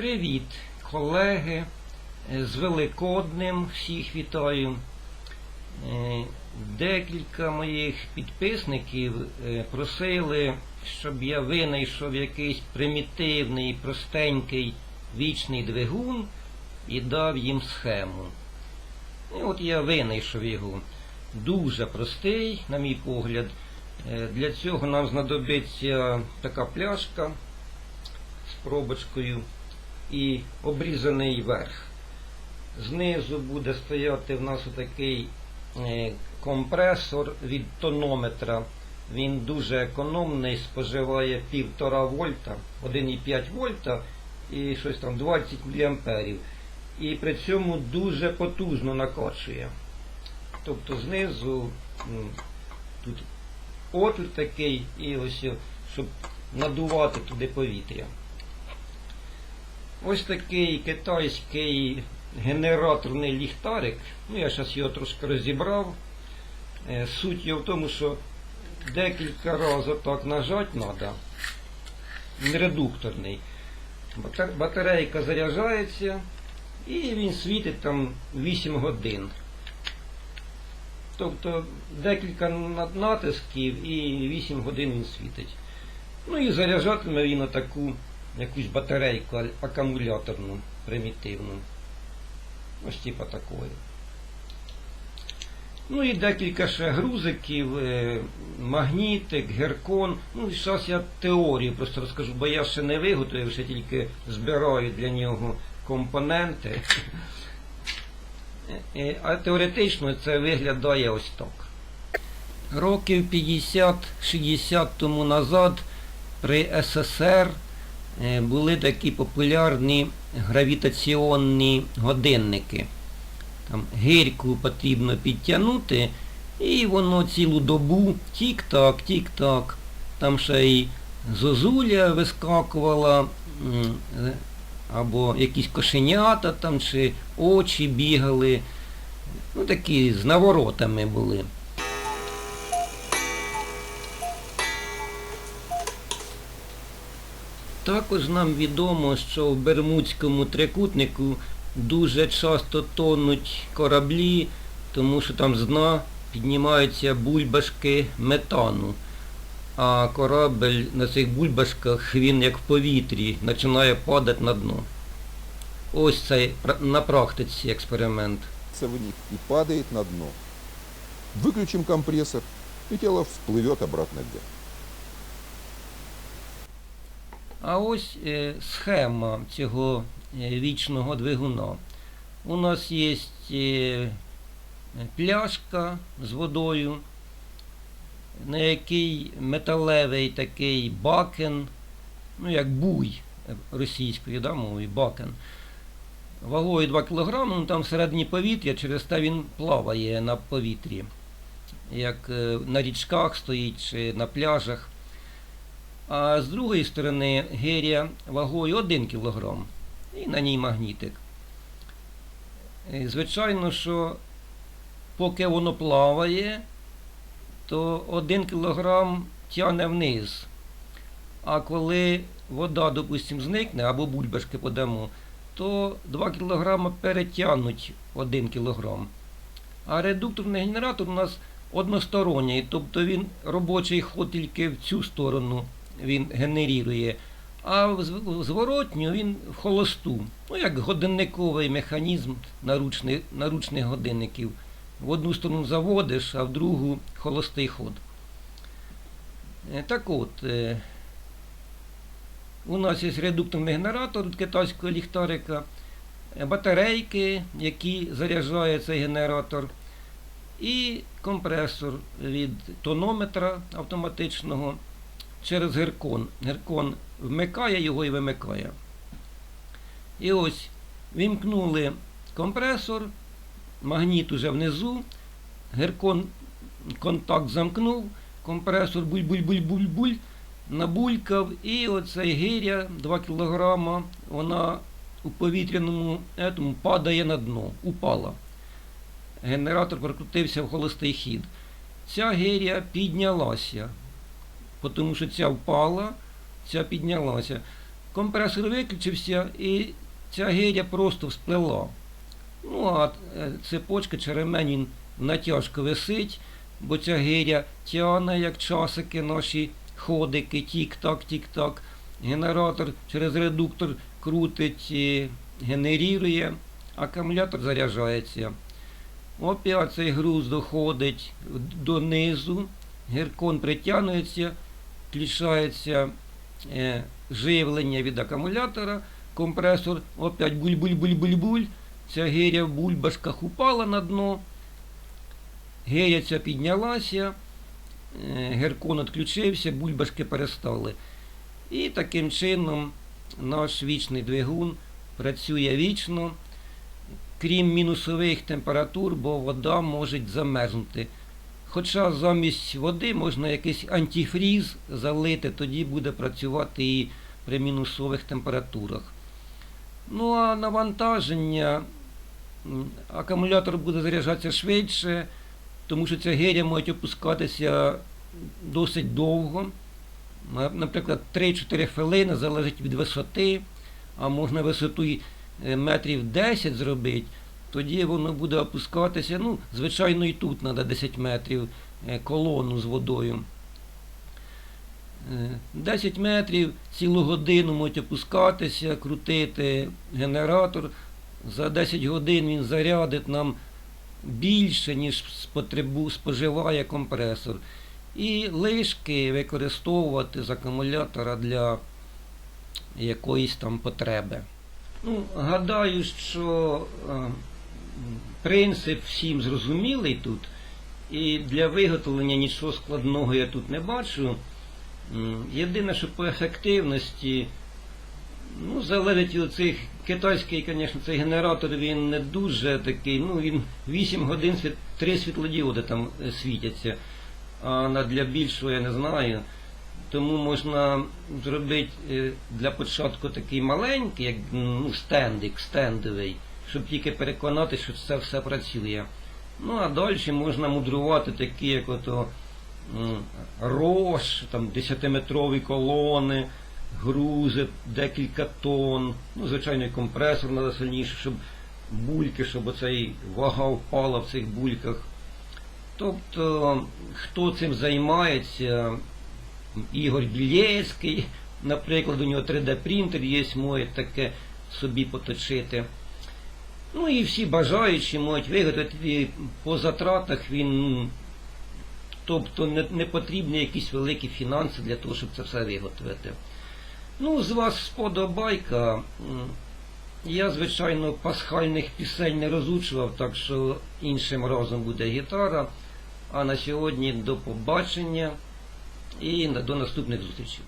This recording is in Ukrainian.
Привіт, колеги. Е, З Великоднем всіх вітаю. Е, Декілька моїх підписників е, просили, щоб я винайшов якийсь примітивний, простенький вічний двигун і дав їм схему. І от я винайшов його. Дуже простий, на мій погляд. Для цього нам знадобиться така пляшка з пробочкою і обрізаний верх. Знизу буде стояти в нас отакий е, компресор від тонометра. Він дуже економний, споживає 1,5 вольта, 1,5 вольта і щось там 20 мА. І при цьому дуже потужно накачує. Тобто знизу тут отвір такий і ось, щоб надувати туди повітря. Ось такий китайський генераторний ліхтарик. Ну, я зараз його трошки розібрав. Е, Суть його в тому, що декілька разів так нажати треба. Редукторний. Батарейка заряджається і він світить там 8 годин. Тобто декілька натисків і 8 годин він світить. Ну і заряджатиме він на таку якусь батарейку акумуляторну, примітивну. Ось типа такої. Ну і декілька ще грузиків, е, магнітик, геркон. Ну і зараз я теорію просто розкажу, бо я ще не виготовив, ще тільки збираю для нього компоненти. Е, е, А теоретично це виглядає ось так. Років 50-60 тому назад при СССР були такі популярні гравітаційні годинники. Там гирьку потрібно підтягнути, і воно цілу добу тік-так, тік-так. Там ще й зозуля вискакувала, е, або якісь кошенята там, чи очі бігали. Ну такі з наворотами були. Також нам відомо, що в Бермудському трикутнику дуже часто тонуть кораблі, тому що там з дна піднімаються бульбашки метану. А корабель на цих бульбашках, він як в повітрі, починає падати на дно. Ось цей на практиці експеримент. Це в них и падает на дно. Выключим компрессор, и тело всплывет обратно вверх. А ось е, схема цього е, вічного двигуна. У нас є е, пляшка з водою, на якій металевий такий бакен, ну як буй е, російською да, мовою, бакен. Вагою 2 кг, ну там всередині повітря, через те він плаває на повітрі, як е, на річках стоїть чи на пляжах. А з другої сторони гиря вагою 1 кг і на ній магнітик. Звичайно, що поки воно плаває, то 1 кг тягне вниз. А коли вода, допустимо, зникне або бульбашки подамо, то 2 кг перетягнуть 1 кг. А редукторний генератор у нас односторонній, тобто він робочий ход тільки в цю сторону він генерує, а в зворотню він в холосту. Ну, як годинниковий механізм наручних, наручних годинників. В одну сторону заводиш, а в другу холостий ход. Е, Так от, е, у нас є редукторний генератор від китайського ліхтарика, е, батарейки, які заряджає цей генератор, і компресор від тонометра автоматичного через геркон. Геркон вмикає його і вимикає. І ось вімкнули компресор, магніт уже внизу, геркон контакт замкнув, компресор буль-буль-буль-буль-буль, набулькав, і оцей гиря 2 кг, вона у повітряному етому падає на дно, упала. Генератор прокрутився в холостий хід. Ця гиря піднялася, тому що ця впала, ця піднялася. компресор виключився і ця гиря просто всплила. Ну, а е, цепочка чи ремень натяжко висить, бо ця гиря тягне, як часики наші ходики, тік-так, тік-так. Генератор через редуктор крутить, і генерірує, акумулятор заряджається. Опять цей груз доходить донизу, гіркон притягується, включається е, живлення від акумулятора, компресор опять буль-буль-буль-буль-буль. Ця гиря в бульбашках упала на дно, гиря ця піднялася, е, геркон відключився, бульбашки перестали. І таким чином наш вічний двигун працює вічно, крім мінусових температур, бо вода може замерзнути. Хоча замість води можна якийсь антифріз залити, тоді буде працювати і при мінусових температурах. Ну а навантаження акумулятор буде заряджатися швидше, тому що ця гиря може опускатися досить довго. Наприклад, 3-4 хвилини залежить від висоти, а можна висоту е, метрів 10 зробити, тоді воно буде опускатися. Ну, звичайно, і тут треба 10 метрів е, колону з водою. Е, 10 метрів цілу годину можуть опускатися, крутити генератор. За 10 годин він зарядить нам більше, ніж споживає компресор. І лишки використовувати з акумулятора для якоїсь там потреби. Ну, гадаю, що е, принцип всім зрозумілий тут, і для виготовлення нічого складного я тут не бачу. Єдине, що по ефективності, ну, залежить від цих китайський, звісно, цей генератор він не дуже такий, ну він 8 годин світ, 3 світлодіоди там е, світяться, а для більшого я не знаю. Тому можна зробити е, для початку такий маленький, як ну, стендик, стендовий, щоб тільки переконати, що це все працює. Ну а далі можна мудрувати такі, як ото м, рош, там 10-метрові колони, грузи, декілька тонн. Ну, звичайно, компресор треба сильніше, щоб бульки, щоб оцей вага впала в цих бульках. Тобто, хто цим займається, Ігор Білєцький, наприклад, у нього 3D-принтер є, може таке собі поточити. Ну і всі бажаючі можуть виготовити по затратах він. Тобто не, не потрібні якісь великі фінанси для того, щоб це все виготовити. Ну, з вас сподобайка. Я, звичайно, пасхальних пісень не розучував, так що іншим разом буде гітара. А на сьогодні до побачення і до наступних зустрічей.